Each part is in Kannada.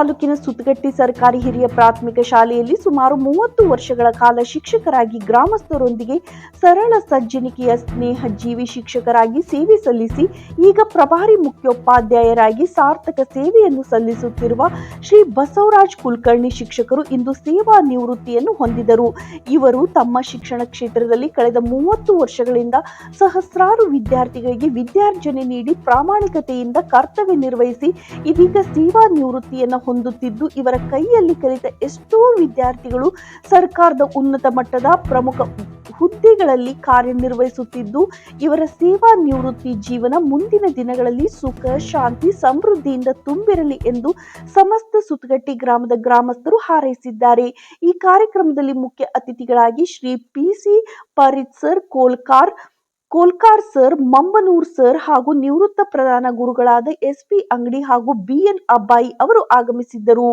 ತಾಲೂಕಿನ ಸುತ್ತಗಟ್ಟಿ ಸರ್ಕಾರಿ ಹಿರಿಯ ಪ್ರಾಥಮಿಕ ಶಾಲೆಯಲ್ಲಿ ಸುಮಾರು ಮೂವತ್ತು ವರ್ಷಗಳ ಕಾಲ ಶಿಕ್ಷಕರಾಗಿ ಗ್ರಾಮಸ್ಥರೊಂದಿಗೆ ಸರಳ ಸಜ್ಜನಿಕೆಯ ಸ್ನೇಹ ಜೀವಿ ಶಿಕ್ಷಕರಾಗಿ ಸೇವೆ ಸಲ್ಲಿಸಿ, ಈಗ ಪ್ರಭಾರಿ ಮುಖ್ಯೋಪಾಧ್ಯಾಯರಾಗಿ ಸಾರ್ಥಕ ಸೇವೆಯನ್ನು ಸಲ್ಲಿಸುತ್ತಿರುವ ಶ್ರೀ ಬಸವರಾಜ್ ಕುಲಕರ್ಣಿ ಶಿಕ್ಷಕರು ಇಂದು ಸೇವಾ ನಿವೃತ್ತಿಯನ್ನು ಹೊಂದಿದರು. ಇವರು ತಮ್ಮ ಶಿಕ್ಷಣ ಕ್ಷೇತ್ರದಲ್ಲಿ ಕಳೆದ ಮೂವತ್ತು ವರ್ಷಗಳಿಂದ ಸಹಸ್ರಾರು ವಿದ್ಯಾರ್ಥಿಗಳಿಗೆ ವಿದ್ಯಾರ್ಜನೆ ನೀಡಿ ಪ್ರಾಮಾಣಿಕತೆಯಿಂದ ಕರ್ತವ್ಯ ನಿರ್ವಹಿಸಿ, ಇದೀಗ ಸೇವಾ ನಿವೃತ್ತಿಯನ್ನು ಹೊಂದುತ್ತಿದ್ದು, ಇವರ ಕೈಯಲ್ಲಿ ಕಲಿತ ಎಷ್ಟೋ ವಿದ್ಯಾರ್ಥಿಗಳು ಸರ್ಕಾರದ ಉನ್ನತ ಮಟ್ಟದ ಪ್ರಮುಖ ಹುದ್ದೆಗಳಲ್ಲಿ ಕಾರ್ಯನಿರ್ವಹಿಸುತ್ತಿದ್ದು, ಇವರ ಸೇವಾ ನಿವೃತ್ತಿ ಜೀವನ ಮುಂದಿನ ದಿನಗಳಲ್ಲಿ ಸುಖ, ಶಾಂತಿ, ಸಮೃದ್ಧಿಯಿಂದ ತುಂಬಿರಲಿ ಎಂದು ಸಮಸ್ತ ಸುತ್ತಗಟ್ಟಿ ಗ್ರಾಮದ ಗ್ರಾಮಸ್ಥರು ಹಾರೈಸಿದ್ದಾರೆ. ಈ ಕಾರ್ಯಕ್ರಮದಲ್ಲಿ ಮುಖ್ಯ ಅತಿಥಿಗಳಾಗಿ Shri P C ಪರಿತ್ಸರ್ Kolkar Kolkar sir, Mambanur sir ಹಾಗೂ ನಿವೃತ್ತ ಪ್ರಧಾನ ಗುರುಗಳಾದ ಎಸ್ಪಿ ಅಂಗಡಿ ಹಾಗೂ ಬಿಎನ್ ಅಬ್ಬಾಯಿ ಅವರು ಆಗಮಿಸಿದ್ದರು.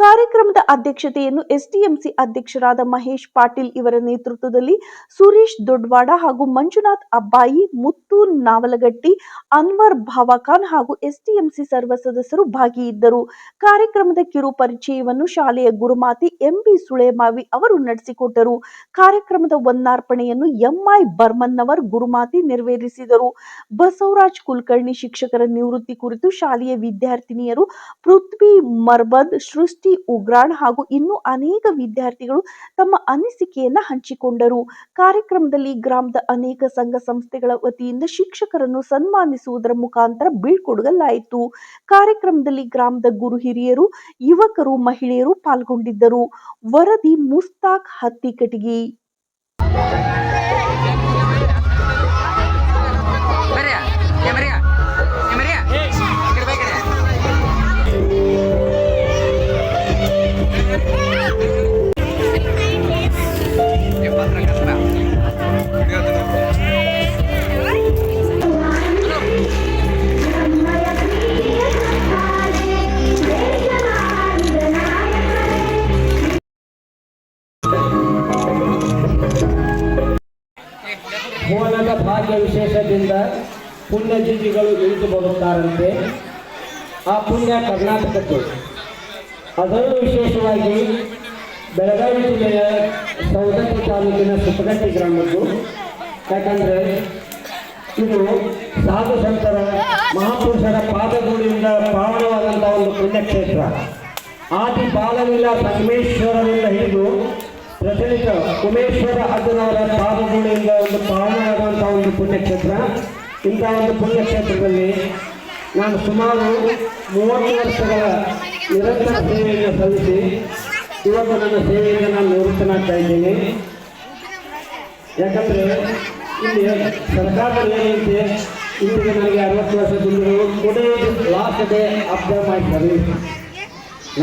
ಕಾರ್ಯಕ್ರಮದ ಅಧ್ಯಕ್ಷತೆಯನ್ನು ಎಸ್ಟಿಎಂಸಿ ಅಧ್ಯಕ್ಷರಾದ ಮಹೇಶ್ ಪಾಟೀಲ್ ಇವರ ನೇತೃತ್ವದಲ್ಲಿ ಸುರೇಶ್ ದೊಡ್ವಾಡ ಹಾಗೂ ಮಂಜುನಾಥ್ ಅಬ್ಬಾಯಿ ಮುತ್ತು ನಾವಲಗಟ್ಟಿ, ಅನ್ವರ್ ಭಾವಖಾನ್ ಹಾಗೂ ಎಸ್ಟಿಎಂಸಿ ಸರ್ವ ಸದಸ್ಯರು ಭಾಗಿಯಿದ್ದರು. ಕಾರ್ಯಕ್ರಮದ ಕಿರು ಪರಿಚಯವನ್ನು ಶಾಲೆಯ ಗುರುಮಾತಿ ಎಂಬಿ ಸುಳೇಮಾವಿ ಅವರು ನಡೆಸಿಕೊಟ್ಟರು. ಕಾರ್ಯಕ್ರಮದ ಒಂದಾರ್ಪಣೆಯನ್ನು ಎಂಐ ಬರ್ಮನ್ನವರ್ ಗುರುಮಾತಿ ನೆರವೇರಿಸಿದರು. ಬಸವರಾಜ್ ಕುಲಕರ್ಣಿ ಶಿಕ್ಷಕರ ನಿವೃತ್ತಿ ಕುರಿತು ಶಾಲೆಯ ವಿದ್ಯಾರ್ಥಿನಿಯರು ಪೃಥ್ವಿ ಮರ್ಬದ್, ಸೃಷ್ಟಿ ಉಗ್ರಾಣ್ ಹಾಗೂ ಇನ್ನೂ ಅನೇಕ ವಿದ್ಯಾರ್ಥಿಗಳು ತಮ್ಮ ಅನಿಸಿಕೆಯನ್ನ ಹಂಚಿಕೊಂಡರು. ಕಾರ್ಯಕ್ರಮದಲ್ಲಿ ಗ್ರಾಮದ ಅನೇಕ ಸಂಘ ಸಂಸ್ಥೆಗಳ ವತಿಯಿಂದ ಶಿಕ್ಷಕರನ್ನು ಸನ್ಮಾನಿಸುವುದರ ಮುಖಾಂತರ ಬೀಳ್ಕೊಡಲಾಯಿತು ಕಾರ್ಯಕ್ರಮದಲ್ಲಿ ಗ್ರಾಮದ ಗುರು ಹಿರಿಯರು, ಯುವಕರು, ಮಹಿಳೆಯರು ಪಾಲ್ಗೊಂಡಿದ್ದರು. ವರದಿ ಮುಸ್ತಾಕ್ ಹತ್ತಿಕಟಗಿ ಪುಣ್ಯಜೀವಿಗಳು ಇಳಿದು ಬರುತ್ತಾರಂತೆ ಆ ಪುಣ್ಯ ಕರ್ನಾಟಕಕ್ಕೆ. ಅದರಲ್ಲೂ ವಿಶೇಷವಾಗಿ ಬೆಳಗಾವಿ ಜಿಲ್ಲೆಯ ಸವದತ್ತಿ ತಾಲೂಕಿನ ಸುಪಗಟ್ಟಿ ಗ್ರಾಮದ್ದು. ಯಾಕಂದರೆ ಇದು ಸಾಧು ಸಂತರ, ಮಹಾಪುರುಷರ ಪಾದಧೂಳಿಯಿಂದ ಪಾವನವಾದಂಥ ಒಂದು ಪುಣ್ಯಕ್ಷೇತ್ರ. ಆದಿ ಬಾಲಲೀಲ ಸಂಗಮೇಶ್ವರರಿಂದ ಹಿಡಿದು ಪ್ರಚಲಿತ ಉಮೇಶ್ವರ ಅಜ್ಜನವರ ಪಾದಧೂಳಿಯಿಂದ ಒಂದು ಪಾವನವಾದಂಥ ಒಂದು ಪುಣ್ಯಕ್ಷೇತ್ರ. ಇಂಥ ಒಂದು ಪುಣ್ಯಕ್ಷೇತ್ರದಲ್ಲಿ ನಾನು ಸುಮಾರು ಮೂವತ್ತು ವರ್ಷಗಳ ನಿರಂತರ ಸೇವೆಯನ್ನು ಸಲ್ಲಿಸಿ ಇವತ್ತು ನನ್ನ ಸೇವೆಯನ್ನು ನಾನು ನಿವೃತ್ತನಾಗ್ತಾ ಇದ್ದೀನಿ. ಯಾಕಂದರೆ ಇಲ್ಲಿ ಸರ್ಕಾರದ ಏನಂತೆ ಇಂದಿಗೆ ನನಗೆ ಅರವತ್ತು ವರ್ಷ ತುಂಬಿರು. ಕೊನೆಯ last day of the my service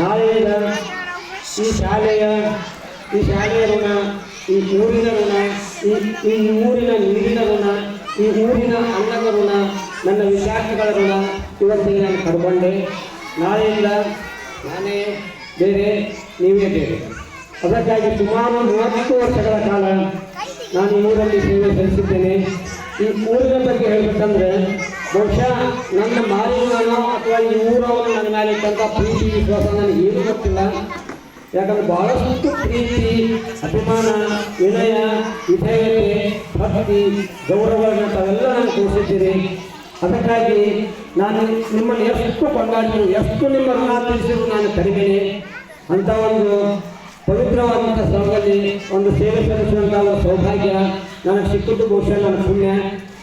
ನಾಳೆಯಿಂದ ಈ ಶಾಲೆಯ ಈ ಶಾಲೆಯ ಋಣ, ಈ ಊರಿನ ಋಣ, ಈ ಈ ಊರಿನ ನೀರಿನ ಋಣ ಈ ಊರಿನ ಅಣ್ಣನ ಋಣ, ನನ್ನ ವಿದ್ಯಾರ್ಥಿಗಳ ಋಣ ಇವತ್ತಿಗೆ ನಾನು ಕರ್ಕೊಂಡೆ ನಾಳೆಯಿಂದ ನಾನೇ ಬೇರೆ ನೀವೇ ಬೇರೆ. ಅದಕ್ಕಾಗಿ ಸುಮಾರು ಮೂವತ್ತು ವರ್ಷಗಳ ಕಾಲ ನಾನು ಊರಲ್ಲಿ ಸೇವೆ ಸಲ್ಲಿಸಿದ್ದೇನೆ. ಈ ಊರಿನ ಬಗ್ಗೆ ಹೇಳಬೇಕಂದ್ರೆ, ಬಹುಶಃ ನನ್ನ ಮಾರಿನೋ ಅಥವಾ ಈ ಊರವನ್ನು ನನ್ನ ಮೇಲೆ ಇಟ್ಟಂಥ ಪ್ರೀತಿ, ವಿಶ್ವಾಸ ನನಗೆ ಏನು ಗೊತ್ತಿಲ್ಲ. ಯಾಕಂದ್ರೆ ಬಹಳಷ್ಟು ಪ್ರೀತಿ, ಅಭಿಮಾನ, ವಿನಯ, ವಿಧೇಯತೆ ಭಕ್ತಿ ಗೌರವಗಳಂಥವೆಲ್ಲ ನಾನು ತೋರಿಸಿದ್ದೀರಿ. ಅದಕ್ಕಾಗಿ ನಾನು ನಿಮ್ಮನ್ನು ಎಷ್ಟು ಕೊಂಡಾಡಿದ್ರು ಎಷ್ಟು ನಿಮ್ಮ ಋಣ ತೀರಿಸಿದ್ರು ನಾನು ಕರಿಬೇನೆ ಅಂತ ಒಂದು ಪವಿತ್ರವಾದಂಥ ಸ್ಥಳದಲ್ಲಿ ಒಂದು ಸೇವೆ ಸಲ್ಲಿಸುವಂಥ ಒಂದು ಸೌಭಾಗ್ಯ ನನಗೆ ಸಿಕ್ಕಿದ್ದು ಬಹುಶಃ ನನ್ನ ಪುಣ್ಯ.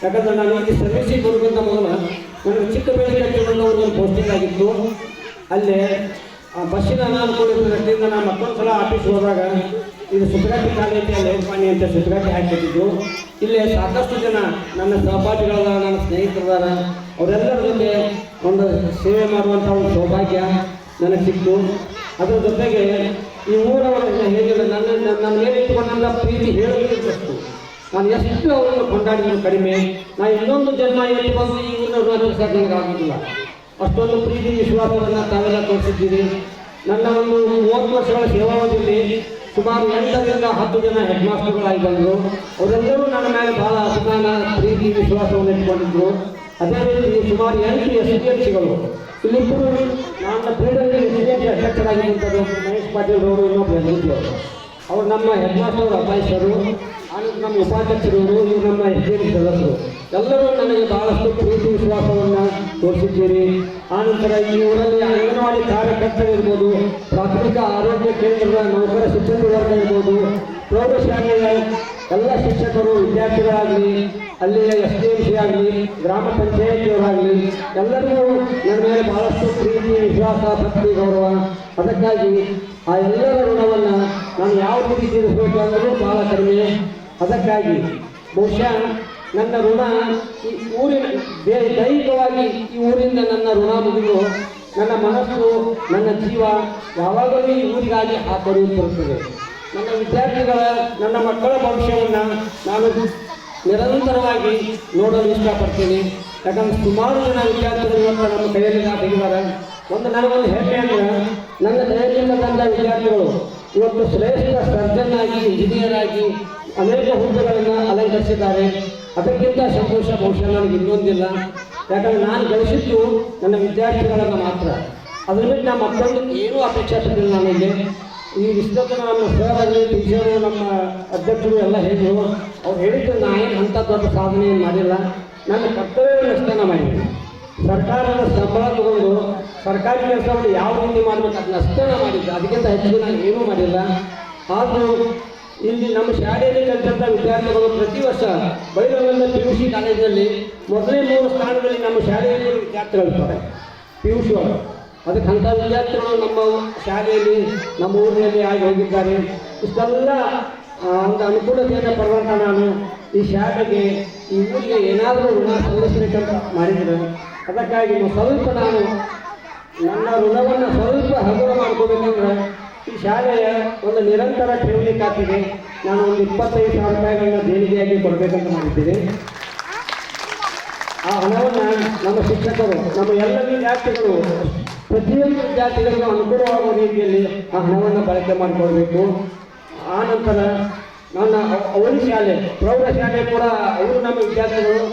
ಯಾಕಂದ್ರೆ ನಾನು ಇಲ್ಲಿ ಸರ್ವಿಸಿ ಬರುವಂಥ ಮೊದಲು ನನಗೆ ಚಿಕ್ಕಬೇಳೆ ಒಂದು ಪೋಸ್ಟಿಂಗ್ ಆಗಿತ್ತು. ಅಲ್ಲೇ ಆ ಬಸ್ಸಿನ ಅನಾನುಕೂಲತೆಯಿಂದ ನಾನು ಮತ್ತೊಂದು ಸಲ ಆಫೀಸ್ ಹೋದಾಗ ಇದು ಸುತ್ತಗಟ್ಟಿ ಕಾಲೇಜಿ ಲೇಖಪಾಣಿ ಅಂತ ಸುತ್ತಗಟ್ಟಿ ಹಾಕಿಬಿಟ್ಟಿದ್ದು ಇಲ್ಲಿ ಸಾಕಷ್ಟು ಜನ ನನ್ನ ಸಹಪಾಠಿಗಳಾದ, ನನ್ನ ಸ್ನೇಹಿತರದಾರ, ಅವರೆಲ್ಲರ ಜೊತೆ ಒಂದು ಸೇವೆ ಮಾಡುವಂಥ ಒಂದು ಸೌಭಾಗ್ಯ ನನಗೆ ಸಿಕ್ತು. ಅದರ ಜೊತೆಗೆ ಈ ಊರವರನ್ನು ಹೇಗಿಲ್ಲ ನನ್ನ ನನ್ನ ಮೇಲೆ ಪ್ರೀತಿ ಹೇಳಲಿಕ್ಕಷ್ಟು ನಾನು ಎಷ್ಟು ಅವರನ್ನು ಕೊಂಡಾಡಿದ್ರು ಕಡಿಮೆ ನಾನು ಇನ್ನೊಂದು ಜನ್ಮ ಎಲ್ಲಿ ಬಂದು ಈ ಊರಿನ ಸಾಧ್ಯ ಆಗೋದಿಲ್ಲ. ಅಷ್ಟೊಂದು ಪ್ರೀತಿ, ವಿಶ್ವಾಸವನ್ನು ತಾವೆಲ್ಲ ತೋರಿಸಿದ್ದೀರಿ. ನನ್ನ ಒಂದು ಮೂವತ್ತು ವರ್ಷಗಳ ಸೇವಾವಧಿಯಲ್ಲಿ ಸುಮಾರು ಎಂಟರಿಂದ ಹತ್ತು ಜನ ಹೆಡ್ ಮಾಸ್ಟರ್ಗಳಾಗಿ ಬಂದರು ಅವರೆಲ್ಲರೂ ನನ್ನ ಮೇಲೆ ಬಹಳ ಅಭಿಮಾನ, ಪ್ರೀತಿ, ವಿಶ್ವಾಸವನ್ನು ಇಟ್ಕೊಂಡಿದ್ರು. ಅದೇ ರೀತಿ ಸುಮಾರು ಎಂಟು ಎಸ್ ಡಿ ಎಂ ಸಿಗಳು ಇಲ್ಲಿಬ್ಬರು ನನ್ನ ಕ್ರೀಡೆಯಲ್ಲಿ ರೆಸಿಡೆನ್ಸಿ ಅಧ್ಯಕ್ಷರಾಗಿರುವಂಥದ್ದು ಮಹೇಶ್ ಪಾಟೀಲ್ ಅವರು ಇನ್ನೊಬ್ಬ ಎಸ್ ಅವರು ನಮ್ಮ ಹೆಡ್ ಮಾಸ್ಟರ್ ಅಪಾಯಿಸರು ಆಮೇಲೆ ನಮ್ಮ ಉಪಾಧ್ಯಕ್ಷರವರು, ಇವರು ನಮ್ಮ ಎಸ್ ಡಿ ಎಂ ಸದಸ್ಯರು. ಎಲ್ಲರೂ ನನಗೆ ಬಹಳಷ್ಟು ಪ್ರೀತಿ, ವಿಶ್ವಾಸವನ್ನು ತೋರಿಸಿದ್ದೀರಿ. ಆನಂತರ ಈ ಊರಲ್ಲಿ ಅಂಗನವಾಡಿ ಕಾರ್ಯಕರ್ತರಿರ್ಬೋದು ಪ್ರಾಥಮಿಕ ಆರೋಗ್ಯ ಕೇಂದ್ರದ ನೌಕರ ಸಿಬ್ಬಂದಿ ವರ್ಗ ಇರ್ಬೋದು, ಪ್ರೌಢಶಾಲೆಯ ಎಲ್ಲ ಶಿಕ್ಷಕರು ವಿದ್ಯಾರ್ಥಿಗಳಾಗಲಿ, ಅಲ್ಲಿಯ ಎಸ್ ಡಿ ಎಂ ಸಿ ಆಗಲಿ, ಗ್ರಾಮ ಪಂಚಾಯತಿಯವರಾಗಲಿ, ಎಲ್ಲರಿಗೂ ನನ್ನ ಮೇಲೆ ಬಹಳಷ್ಟು ಪ್ರೀತಿ, ವಿಶ್ವಾಸ, ಭಕ್ತಿ, ಗೌರವ. ಅದಕ್ಕಾಗಿ ಆ ಎಲ್ಲರ ಋಣವನ್ನು ನಾನು ಯಾವ ರೀತಿ ತೀರಿಸಬೇಕು ಅನ್ನೋದು ಬಹಳ ಕಡಿಮೆ. ಅದಕ್ಕಾಗಿ ಬಹುಶಃ ನನ್ನ ಋಣ ಈ ಊರಿನ ದೈಹಿಕವಾಗಿ ಈ ಊರಿಂದ ನನ್ನ ಋಣ ಮುಗಿದು ನನ್ನ ಮನಸ್ಸು, ನನ್ನ ಜೀವ ಯಾವಾಗಲೂ ಈ ಊರಿಗಾಗಿ ಹಾಕರಿಯುತ್ತಿರುತ್ತದೆ ನನ್ನ ವಿದ್ಯಾರ್ಥಿಗಳ, ನನ್ನ ಮಕ್ಕಳ ಭವಿಷ್ಯವನ್ನು ನಾನು ನಿರಂತರವಾಗಿ ನೋಡಲು ಇಷ್ಟಪಡ್ತೀನಿ. ಯಾಕಂದ್ರೆ ಸುಮಾರು ಜನ ವಿದ್ಯಾರ್ಥಿಗಳು ಇವತ್ತು ನಮ್ಮ ಕೈಯಲ್ಲಿ ತೆಗಿದ್ದಾರೆ. ಒಂದು ನನಗೊಂದು ಹೆಮ್ಮೆ ಅಂದ್ರೆ ನನ್ನ ದಯದಿಂದ ತಂದ ವಿದ್ಯಾರ್ಥಿಗಳು ಇವತ್ತು ಶ್ರೇಷ್ಠ ಸರ್ಜನ್ ಆಗಿ ಇಂಜಿನಿಯರ್ ಆಗಿ ಅನೇಕ ಹುದ್ದೆಗಳನ್ನು ಅಲಂಕರಿಸಿದ್ದಾರೆ. ಅದಕ್ಕಿಂತ ಸಂತೋಷ ಬಹುಶಃ ನನಗೆ ಇನ್ನೊಂದಿಲ್ಲ. ಯಾಕಂದ್ರೆ ನಾನು ಗಳಿಸಿದ್ದು ನನ್ನ ವಿದ್ಯಾರ್ಥಿಗಳನ್ನು ಮಾತ್ರ. ಅದ್ರ ಬಿಟ್ಟು ನಮ್ಮ ಮಕ್ಕಳು ಏನೂ ಅಪೇಕ್ಷೆ ನನಗೆ. ಈ ಇಷ್ಟೊತ್ತು ನಮ್ಮ ಸರ್ ಆಗಲಿ ಟೀಚರು, ನಮ್ಮ ಅಧ್ಯಕ್ಷರು ಎಲ್ಲ ಹೇಳಿದ್ರು. ಅವ್ರು ಹೇಳಿದ್ರು, ನಾ ಏನು ಅಂಥ ದೊಡ್ಡ ಸಾಧನೆ ಏನು ಮಾಡಿಲ್ಲ. ನನ್ನ ಕರ್ತವ್ಯವನ್ನು ನಾನು ಮಾಡಿದ್ದೀನಿ ಸರ್ಕಾರದ ಸಂಬಳ ತಗೊಂಡು ಸರ್ಕಾರಿ ಕೆಲಸವನ್ನು ಯಾವ ರೀತಿ ಮಾಡಬೇಕು, ಅದನ್ನ ಅಷ್ಟೇ ನಾನು ಮಾಡಿದ್ದೆ. ಅದಕ್ಕಿಂತ ಹೆಚ್ಚು ನಾನು ಏನೂ ಮಾಡಿಲ್ಲ. ಆದರೂ ಇಲ್ಲಿ ನಮ್ಮ ಶಾಲೆಯಲ್ಲಿ ಕಲಿತಂಥ ವಿದ್ಯಾರ್ಥಿಗಳು ಪ್ರತಿ ವರ್ಷ ಬೈರವಲ್ಲ ಪಿ ಯು ಸಿ ಕಾಲೇಜಿನಲ್ಲಿ ಮೊದಲೇ ಮೂರು ಸ್ಥಾನದಲ್ಲಿ ನಮ್ಮ ಶಾಲೆಯಲ್ಲಿ ವಿದ್ಯಾರ್ಥಿಗಳಿರ್ತಾರೆ. ಪಿ ಯು ಸಿ ಅವರು. ಅದಕ್ಕೆ ಅಂಥ ವಿದ್ಯಾರ್ಥಿಗಳು ನಮ್ಮ ಶಾಲೆಯಲ್ಲಿ, ನಮ್ಮ ಊರಿನಲ್ಲಿ ಆಗಿ ಹೋಗಿದ್ದಾರೆ. ಇಷ್ಟೆಲ್ಲ ಒಂದು ಅನುಕೂಲತೆಯನ್ನು ಪಡೆದಂಥ ನಾನು ಈ ಶಾಲೆಗೆ ಈ ಊರಿಗೆ ಏನಾದರೂ ಋಣ ಸಲ್ಲಿಸಬೇಕಂತ ಮಾಡಿದರೆ ಅದಕ್ಕಾಗಿ ಸ್ವಲ್ಪ ನಾನು ನನ್ನ ಋಣವನ್ನು ಸ್ವಲ್ಪ ಹಗುರ ಮಾಡ್ಕೋಬೇಕಂದ್ರೆ ಈ ಶಾಲೆಯ ಒಂದು ನಿರಂತರ ಠೇವಣಿ ನಾನು ಒಂದು ಇಪ್ಪತ್ತೈದು ಸಾವಿರ ರೂಪಾಯಿಗಳನ್ನ ದೇಣಿಗೆಯಾಗಿ ಕೊಡಬೇಕಂತ ಮಾಡಿದ್ದೀನಿ. ಆ ಹಣವನ್ನು ನಮ್ಮ ಶಿಕ್ಷಕರು, ನಮ್ಮ ಎಲ್ಲ ವಿದ್ಯಾರ್ಥಿಗಳು, ಪ್ರತಿಯೊಂದು ವಿದ್ಯಾರ್ಥಿಗಳಿಗೂ ಅನುಕೂಲವಾಗುವ ರೀತಿಯಲ್ಲಿ ಆ ಹಣವನ್ನು ಬಳಕೆ ಮಾಡಿಕೊಳ್ಬೇಕು. ಆ ನಂತರ ನನ್ನ ಅವಳಿ ಶಾಲೆ, ಪ್ರೌಢ ಶಾಲೆ ಕೂಡ ಅವರು ನಮ್ಮ ವಿದ್ಯಾರ್ಥಿಗಳು